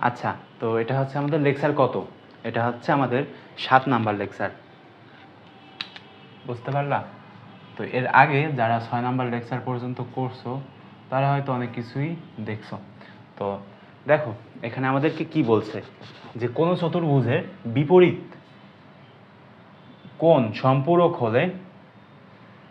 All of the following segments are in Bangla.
আচ্ছা তো এটা হচ্ছে আমাদের লেকচার কত? এটা হচ্ছে আমাদের সাত নাম্বার লেকচার। বুঝতে পারলা? তো এর আগে যারা ছয় নাম্বার লেকচার পর্যন্ত করছ, তারা হয়তো অনেক কিছুই দেখছ। তো দেখো, এখানে আমাদেরকে কি বলছে? যে কোনো চতুর্ভুজের বিপরীত কোন সম্পূরক হলে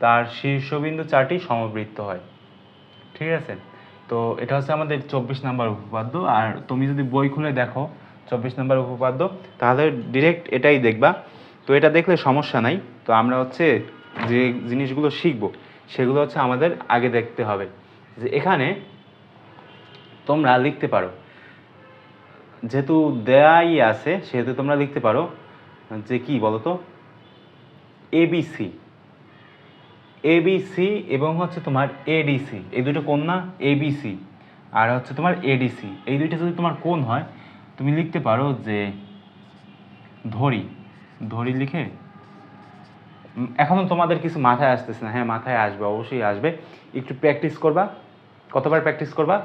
তার শীর্ষবিন্দু চারটি সমবৃত্ত হয়। ঠিক আছে? তো এটা হচ্ছে আমাদের চব্বিশ নাম্বার উপপাদ্য। আর তুমি যদি বই খুলে দেখো চব্বিশ নাম্বার উপপাদ্য, তাহলে ডিরেক্ট এটাই দেখবা। তো এটা দেখলে সমস্যা নাই। তো আমরা হচ্ছে যে জিনিসগুলো শিখব, সেগুলো হচ্ছে আমাদের আগে দেখতে হবে। যে এখানে তোমরা লিখতে পারো, যেহেতু দেয়াই আছে, সেহেতু তোমরা লিখতে পারো যে কি বলো তো এবিসি এবিসি এবং হচ্ছে তোমার এডিসি এই দুটো কোন না? এবিসি আর হচ্ছে তোমার এডিসি এই দুইটা যদি তোমার কোন হয় তুমি লিখতে পারো যে ধরি। ধরি লিখে? উম, এখনও তোমাদের কিছু মাথায় আসতেছে না। হ্যাঁ মাথায় আসবে অবশ্যই আসবে। একটু প্র্যাকটিস করবা। কতবার প্র্যাকটিস করবা?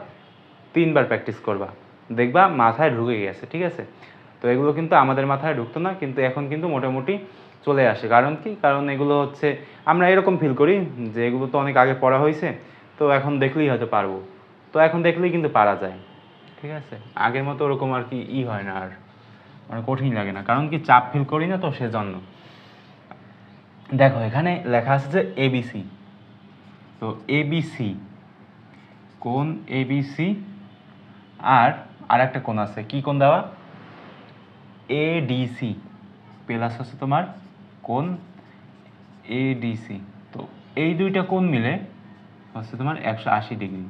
তিনবার প্র্যাকটিস করবা। দেখবা মাথায় ঢুকে গেছে ঠিক আছে? তো এগুলো কিন্তু আমাদের মাথায় ঢুকতো না কিন্তু এখন কিন্তু মোটামুটি চলে আসে। কারণ কি? কারণ এগুলো হচ্ছে, আমরা এরকম ফিল করি যে এগুলো তো অনেক আগে পড়া হয়েছে, তো এখন দেখলেই হয়তো পারব। তো এখন দেখলেই কিন্তু পারা যায়। ঠিক আছে? আগের মতো ওরকম আর কি ই হয় না আর মানে কঠিন লাগে না। কারণ কি? চাপ ফিল করি না তো সেজন্য। দেখো, এখানে লেখা আছে যে এবিসি তো এবিসি কোন এবিসি আর আর একটা কোন আছে। কি কোন দেওয়া? এডিসি প্লাস হচ্ছে তোমার কোণ এডিসি তো এই দুইটা কোণ মিলে হচ্ছে তোমার একশো আশি ডিগ্রি।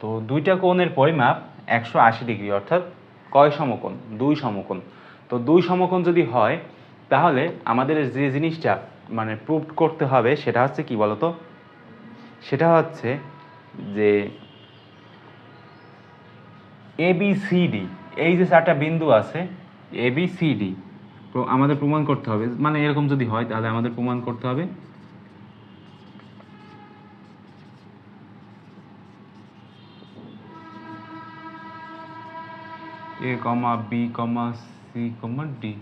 তো দুইটা কোণের পরিমাপ একশো আশি ডিগ্রি, অর্থাৎ কয় সমকোণ? দুই সমকোণ। তো দুই সমকোণ যদি হয়, তাহলে আমাদের যে জিনিসটা মানে প্রুভ করতে হবে, সেটা হচ্ছে কি বলতো? সেটা হচ্ছে যে এবিসিডি এই যে চারটা বিন্দু আছে এবিসিডি আমাদের প্রমাণ করতে হবে। মানে এরকম যদি হয়, তাহলে আমাদের প্রমাণ করতে হবে। A comma B comma C comma D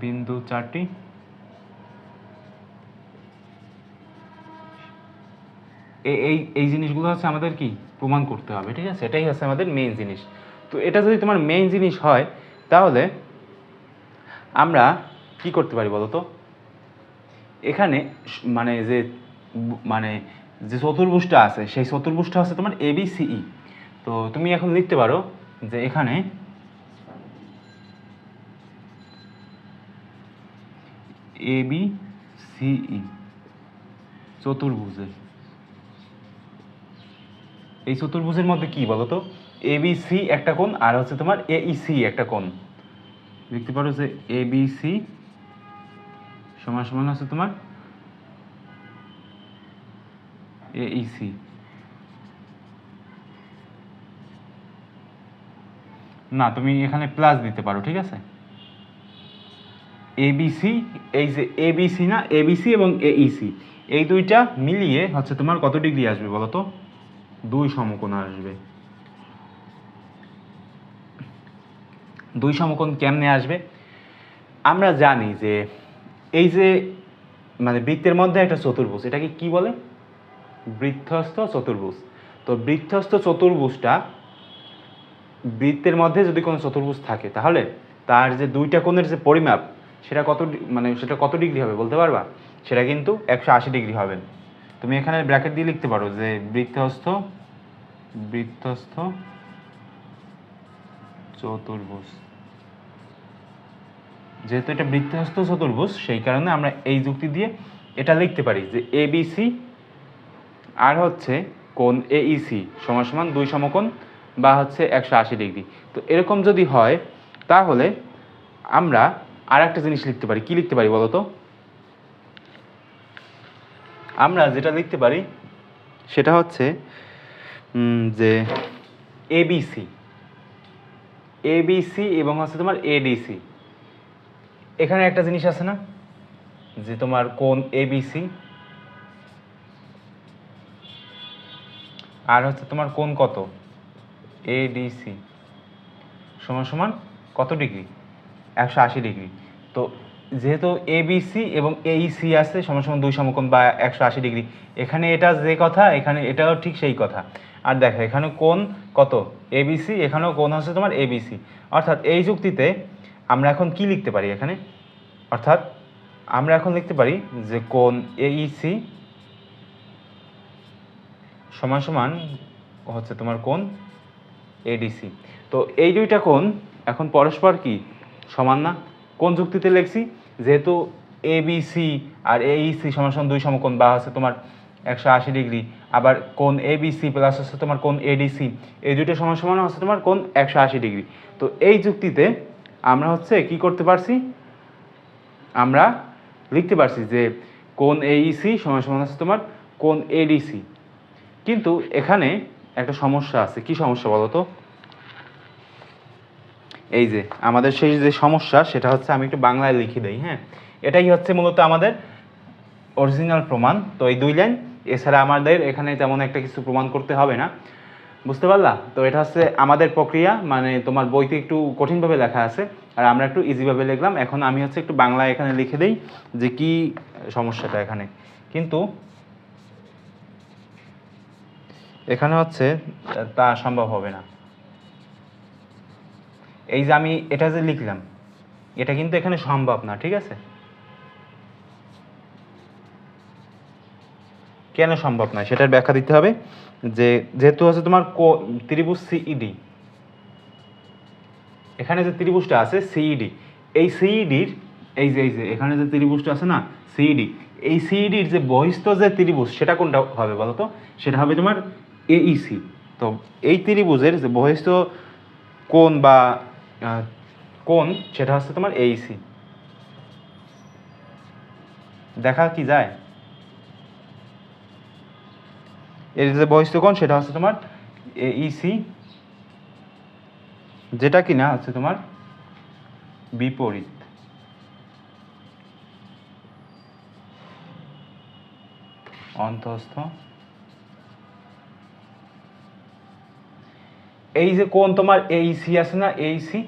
বিন্দু চারটি। এই এই জিনিসগুলো হচ্ছে আমাদের কি? প্রমাণ করতে হবে, ঠিক আছে? এটাই হচ্ছে আমাদের মেইন জিনিস। তো এটা যদি তোমার মেইন জিনিস হয়, তাহলে আমরা কি করতে পারি বলো তো? এখানে মানে যে মানে যে চতুর্ভুজটা আছে, সেই চতুর্ভুজটা হচ্ছে তোমার এ বি সিই তো তুমি এখন লিখতে পারো যে এখানে এ বি সিই চতুর্ভুজের। এই চতুর্ভুজের মধ্যে কি বলো তো এ বি সি একটা কোণ, আর হচ্ছে তোমার এ ই সি একটা কোণ। দেখতে পারো যে এ বি সি সমান সমান হচ্ছে তোমার এ ই সি না, তুমি এখানে প্লাস দিতে পারো, ঠিক আছে? এবিসি এই যে এবিসি না এবিসি এবং এইসি এই দুইটা মিলিয়ে হচ্ছে তোমার কত ডিগ্রি আসবে বলো তো দুই সমকোণ আসবে। দুই সমকোণ কেমনে আসবে? আমরা জানি যে এই যে মানে বৃত্তের মধ্যে একটা চতুর্ভুজ, এটাকে কি বলে? বৃত্তস্থ চতুর্ভুজ। তো বৃত্তস্থ চতুর্ভুজটা বৃত্তের মধ্যে যদি কোনো চতুর্ভুজ থাকে, তাহলে তার যে দুইটা কোণের যে পরিমাপ, সেটা কত মানে সেটা কত ডিগ্রি হবে বলতে পারবা? সেটা কিন্তু একশো আশি ডিগ্রি হবে। তুমি এখানে ব্র্যাকেট দিয়ে লিখতে পারো যে বৃত্তস্থ বৃত্তস্থ চতুর্ভুজ। যেহেতু এটা বৃত্তস্থ চতুর্ভুজ, সেই কারণে আমরা এই যুক্তি দিয়ে এটা লিখতে পারি যে এবিসি আর হচ্ছে কোন এইসি সমান সমান দুই সমকোণ বা হচ্ছে একশো আশি ডিগ্রি। তো এরকম যদি হয়, তাহলে আমরা আর একটা জিনিস লিখতে পারি। কি লিখতে পারি বলো তো আমরা যেটা লিখতে পারি সেটা হচ্ছে যে এবিসি এবিসি এবং হচ্ছে তোমার এডিসি এখানে একটা জিনিস আছে না, যে তোমার কোন এবিসি আর হচ্ছে তোমার কোন কত? এডিসি সমান সমান কত ডিগ্রি? একশো আশি ডিগ্রি। তো যেহেতু এ এবিসি এবং এইসি আছে, সমান সমান দুই সমকোণ বা একশো আশি ডিগ্রি। এখানে এটা যে কথা, এখানে এটাও ঠিক সেই কথা। আর দেখো এখানে কোন কত? এবিসি এখানেও কোন হচ্ছে তোমার এবিসি অর্থাৎ এই যুক্তিতে আমরা এখন কি লিখতে পারি এখানে? অর্থাৎ আমরা এখন লিখতে পারি যে কোণ এইসি সমান সমান হচ্ছে তোমার কোণ এডিসি তো এই দুইটা কোন এখন পরস্পর কি? সমান না? কোন যুক্তিতে লিখছি যেহেতু এবিসি আর এইসি সমান সমান দুই সমকোণ, বা হচ্ছে তোমার একশো আশি ডিগ্রি। আবার কোন এবিসি প্লাস হচ্ছে তোমার কোন এডিসি এই দুটো সমান সমান হচ্ছে তোমার কোন একশো আশি ডিগ্রি। তো এই যুক্তিতে আমরা হচ্ছে কি করতে পারছি? আমরা লিখতে পারছি যে কোন এইসি সমান সমান হচ্ছে তোমার কোন এডিসি কিন্তু এখানে একটা সমস্যা আছে। কি সমস্যা বলো তো এই যে, আমাদের সেই যে সমস্যা, সেটা হচ্ছে আমি একটু বাংলায় লিখে দেই হ্যাঁ? এটাই হচ্ছে মূলত আমাদের অরিজিনাল প্রমাণ। তো এই দুই লাইন এছাড়া আমাদের এখানে তেমন একটা কিছু প্রমাণ করতে হবে না। বুঝতে পারলা? তো এটা হচ্ছে আমাদের প্রক্রিয়া মানে তোমার বইতে একটু কঠিনভাবে লেখা আছে, আর আমরা একটু ইজিভাবে লিখলাম। এখন আমি হচ্ছে একটু বাংলায় এখানে লিখে দেই যে কি সমস্যাটা এখানে। কিন্তু এখানে হচ্ছে, তা সম্ভব হবে না। এই যে আমি এটা যে লিখলাম, এটা কিন্তু এখানে সম্ভব না, ঠিক আছে? কেন সম্ভব না? সেটার ব্যাখ্যা দিতে হবে যে যেহেতু হচ্ছে তোমার কো- ত্রিভুজ সিইডি এখানে যে ত্রিভুজটা আছে সিইডি এই সিইডির এই যে এই যে, এখানে যে ত্রিভুজটা আছে না সিইডি এই সিইডির যে বহিস্থ যে ত্রিভুজ, সেটা কোনটা হবে বলো তো? সেটা হবে তোমার এইসি তো এই ত্রিভুজের যে বহিস্থ কোণ বা কোণ সেটা হচ্ছে তোমার এইসি দেখা কি যায়? এর যে বহিস্থ কোণ, সেটা হচ্ছে তোমার এইসি যেটা কিনা হচ্ছে তোমার বিপরীত। অন্তস্থ এই যে কোন তোমার এই সি আছে না এই সি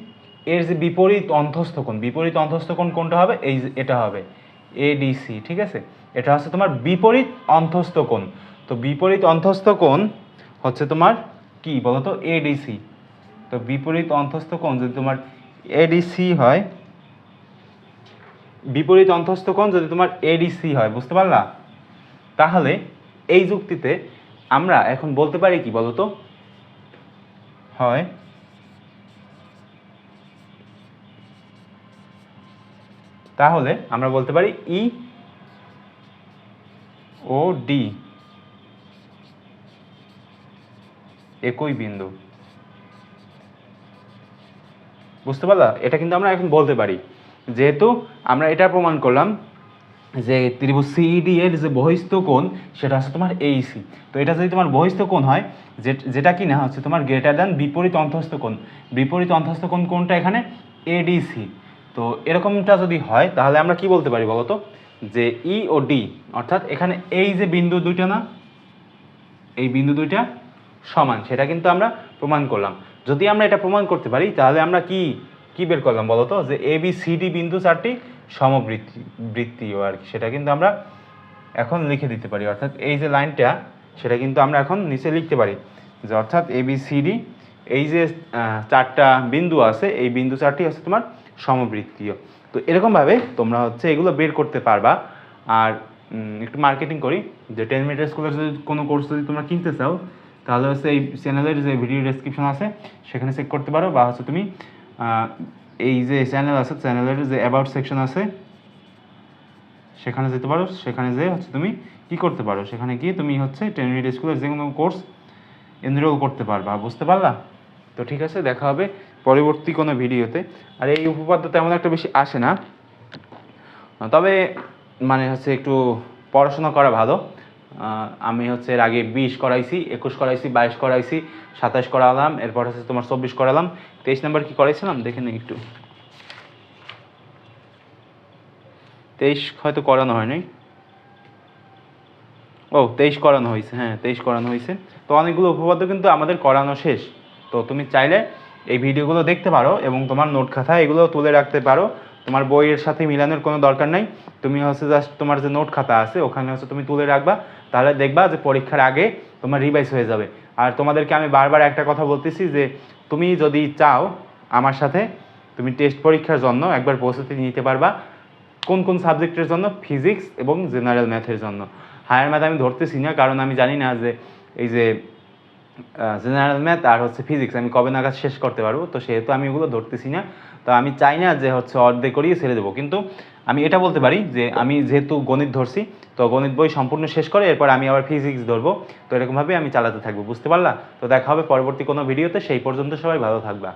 এর যে বিপরীত অন্তস্থ কোণ, বিপরীত অন্তস্থ কোণ কোনটা হবে? এই এটা হবে এডিসি ঠিক আছে? এটা হচ্ছে তোমার বিপরীত অন্তস্থ কোণ। তো বিপরীত অন্তস্থ কোণ হচ্ছে তোমার কি বলতো? এডিসি তো বিপরীত অন্তস্থ কোণ যদি তোমার এডিসি হয়, বিপরীত অন্তস্থ কোণ যদি তোমার এডিসি হয়, বুঝতে পারলা? তাহলে এই যুক্তিতে আমরা এখন বলতে পারি কি বলতো? হয়। তাহলে আমরা বলতে পারি ই ও ডি একই বিন্দু। বুঝতে পারলা? এটা কিন্তু আমরা এখন বলতে পারি। যেহেতু আমরা এটা প্রমাণ করলাম যে ত্রিভুজ সিইডি এর যে বহিস্থ কোণ, সেটা হচ্ছে তোমার এইসি তো এটা যদি তোমার বহিস্থ কোণ হয় যেটা কি না হচ্ছে তোমার গ্রেটার দ্যান বিপরীত অন্তস্থ কোণ। বিপরীত অন্তস্থ কোণ কোনটা এখানে এডিসি তো এরকমটা যদি হয়, তাহলে আমরা কি বলতে পারি বলতো? যে ই ও ডি অর্থাৎ এখানে এই যে বিন্দু দুইটা না, এই বিন্দু দুইটা সমান, সেটা কিন্তু আমরা প্রমাণ করলাম। যদি আমরা এটা প্রমাণ করতে পারি, তাহলে আমরা কি কি বের করলাম বলতো যে এ বি সি ডি বিন্দু চারটি সমবৃত্তি, বৃত্তীয় আর কি। সেটা কিন্তু আমরা এখন লিখে দিতে পারি। অর্থাৎ এই যে লাইনটা, সেটা কিন্তু আমরা এখন নিচে লিখতে পারি। যে অর্থাৎ এ বি সি ডি এই যে চারটা বিন্দু আছে, এই বিন্দু চারটি হচ্ছে তোমার সমবৃত্তীয়। তো এরকমভাবে তোমরা হচ্ছে এগুলো বের করতে পারবা। আর একটু মার্কেটিং করি। যে টেন মিটার স্কুলের যদি কোনো কোর্স যদি তোমরা কিনতে চাও, তাহলে হচ্ছে এই চ্যানেলের যে ভিডিও ডেসক্রিপশন আছে, সেখানে চেক করতে পারো। বা হচ্ছে তুমি এই যে চ্যানেল আছে চ্যানেলের যে অ্যাবাউট সেকশন আছে, সেখানে যেতে পারো, সেখানে যেয়ে হচ্ছে তুমি কি করতে পারো? সেখানে গিয়ে তুমি হচ্ছে টেন মিনিট স্কুলের যে কোনো কোর্স এনরোল করতে পারবা, বুঝতে পারলা? তো ঠিক আছে, দেখা হবে পরবর্তী কোনো ভিডিওতে। আর এই উপপাদ্য তেমন একটা বেশি আসে না। তবে মানে হচ্ছে একটু পড়াশোনা করা ভালো। আমি হচ্ছে এর আগে বিশ করাইছি, একুশ করাইছি, বাইশ করাইছি, সাতাশ করালাম, এরপর হচ্ছে তোমার চব্বিশ করালাম। তেইশ নাম্বার কি করাইছিলাম? দেখে নিই একটু। তেইশ হয়তো করানো হয়নি। ও, তেইশ করানো হয়েছে হ্যাঁ তেইশ করানো হয়েছে। তো অনেকগুলো উপপাদ্য কিন্তু আমাদের করানো শেষ। তো তুমি চাইলে এই ভিডিওগুলো দেখতে পারো এবং তোমার নোট খাতা এগুলো তুলে রাখতে পারো। তোমার বইয়ের সাথে মিলানোর কোনো দরকার নাই। তুমি হচ্ছে জাস্ট তোমার যে নোট খাতা আছে, ওখানে হচ্ছে তুমি তুলে রাখবা, তাহলে দেখবা যে পরীক্ষার আগে তোমার রিভাইজ হয়ে যাবে। আর তোমাদেরকে আমি বারবার একটা কথা বলতেছি যে, তুমি যদি চাও আমার সাথে তুমি টেস্ট পরীক্ষার জন্য একবার প্রস্তুতি নিতে পারবা, কোন কোন সাবজেক্টের জন্য? ফিজিক্স এবং জেনারেল ম্যাথের জন্য। হায়ার ম্যাথ আমি ধরতেছি না, কারণ আমি জানি না যে এই যে জেনারেল ম্যাথ আর হচ্ছে ফিজিক্স আমি কবে নাগাদ শেষ করতে পারব? তো সেহেতু আমি ওগুলো ধরতেছি না। তো আমি চাই না যে হচ্ছে অর্ধেক করিয়ে ছেড়ে দেবো। কিন্তু আমি এটা বলতে পারি যে আমি যেহেতু গণিত ধরছি, তো গণিত বই সম্পূর্ণ শেষ করে এরপর আমি আবার ফিজিক্স ধরবো। তো এরকমভাবে আমি চালাতে থাকব। বুঝতে পারলা? তো দেখা হবে পরবর্তী কোনো ভিডিওতে সেই পর্যন্ত সবাই ভালো থাকবা।